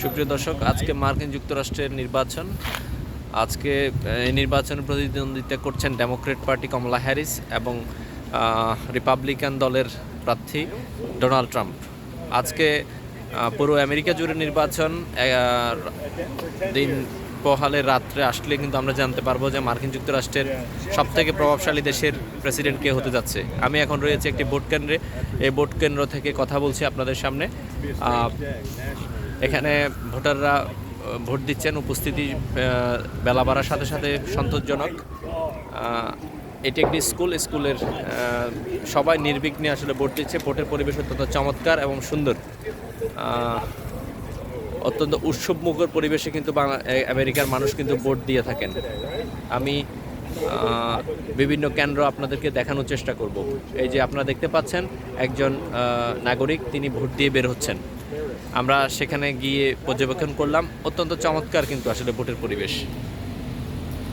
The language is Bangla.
সুপ্রিয় দর্শক, আজকে মার্কিন যুক্তরাষ্ট্রের নির্বাচন। আজকে এই নির্বাচনে প্রতিদ্বন্দ্বিতা করছেন ডেমোক্রেট পার্টি কমলা হ্যারিস এবং রিপাবলিকান দলের প্রার্থী ডোনাল্ড ট্রাম্প। আজকে পুরো আমেরিকা জুড়ে নির্বাচন দিন পোহালে রাত্রে আসলে কিন্তু আমরা জানতে পারব যে মার্কিন যুক্তরাষ্ট্রের সব থেকে প্রভাবশালী দেশের প্রেসিডেন্ট কে হতে যাচ্ছে। আমি এখন রয়েছে একটি ভোট কেন্দ্রে এই ভোট কেন্দ্র থেকে কথা বলছি আপনাদের সামনে। এখানে ভোটাররা ভোট দিচ্ছেন, উপস্থিতি বেলা বাড়ার সাথে সাথে সন্তোষজনক। এটি একটি স্কুল, স্কুলের সবাই নির্বিঘ্নে আসলে ভোট দিচ্ছে। ভোটের পরিবেশ অত্যন্ত চমৎকার এবং সুন্দর। অত্যন্ত উৎসবমুখর পরিবেশে কিন্তু আমেরিকার মানুষ কিন্তু ভোট দিয়ে থাকেন। আমি বিভিন্ন কেন্দ্র আপনাদেরকে দেখানোর চেষ্টা করব। এই যে আপনারা দেখতে পাচ্ছেন, একজন নাগরিক, তিনি ভোট দিয়ে বের হচ্ছেন। আমরা সেখানে গিয়ে পর্যবেক্ষণ করলাম। অত্যন্ত চমৎকার কিন্তু আসলে ভোটের পরিবেশ।